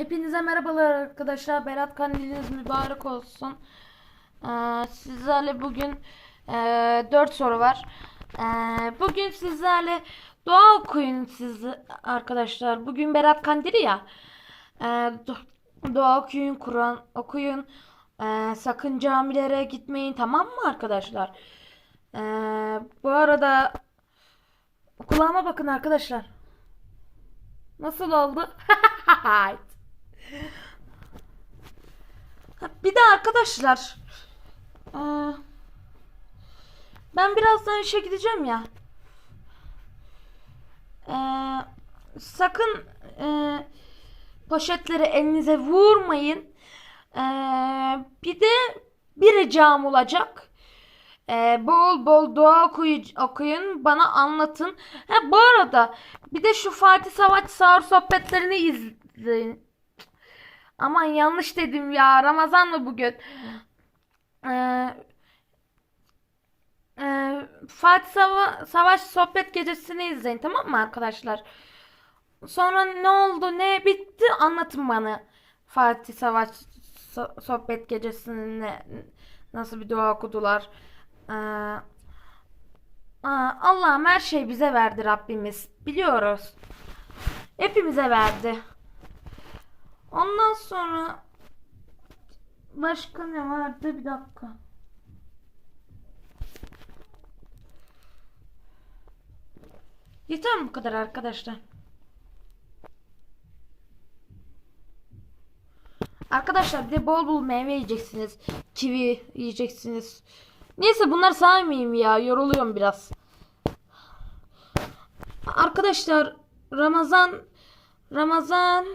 Hepinize merhabalar arkadaşlar. Berat Kandiliniz mübarek olsun. Ee, sizlerle bugün e, 4 soru var. Ee, bugün sizlerle dua okuyun siz arkadaşlar. Bugün Berat Kandili ya. Ee, du- dua okuyun, Kur'an okuyun. Sakın camilere gitmeyin tamam mı arkadaşlar? Bu arada kulağıma bakın arkadaşlar. Nasıl oldu? Ha, Bir de arkadaşlar eee, ben birazdan işe gideceğim ya. Eee, sakın eee, poşetleri elinize vurmayın. Eee, bir de bir ricam olacak. Eee, bol bol dua okuy- okuyun, bana anlatın. Ha, bu arada bir de şu Fatih Savaş Sağır sohbetlerini izleyin. Aman yanlış dedim ya. Ramazan mı bugün? Ee, e, Fatih Sava- Savaş sohbet gecesini izleyin tamam mı arkadaşlar? Sonra ne oldu ne bitti anlatın bana. Fatih Savaş so- sohbet gecesini ne- nasıl bir dua okudular. Ee, Allah'ım her şey bize verdi Rabbimiz. Biliyoruz. Hepimize verdi. Ondan sonra başka ne vardı? Bir dakika. Yeter bu kadar arkadaşlar? Arkadaşlar bir de bol bol meyve yiyeceksiniz. Kivi yiyeceksiniz. Neyse bunları saymayayım ya. Yoruluyorum biraz. Arkadaşlar Ramazan Ramazan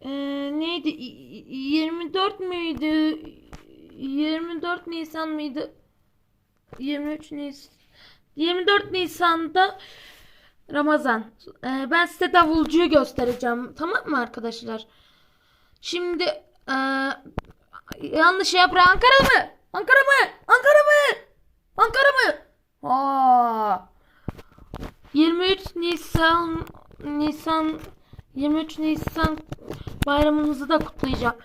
ee, neydi? Y- y- 24 müydü? 24 Nisan mıydı? 23 Nisan. 24 Nisan'da Ramazan. Ee, ben size davulcuyu göstereceğim. Tamam mı arkadaşlar? Şimdi ee, yanlış şey yapar. Ankara mı? Ankara mı? Ankara mı? Ankara mı? Aa. 23 Nisan Nisan 23 Nisan bayramımızı da kutlayacağım.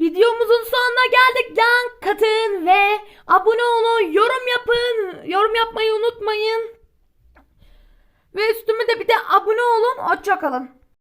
Videomuzun sonuna geldik. Like katın ve abone olun, yorum yapın. Yorum yapmayı unutmayın. Ve üstüme de bir de abone olun. Hoşça kalın.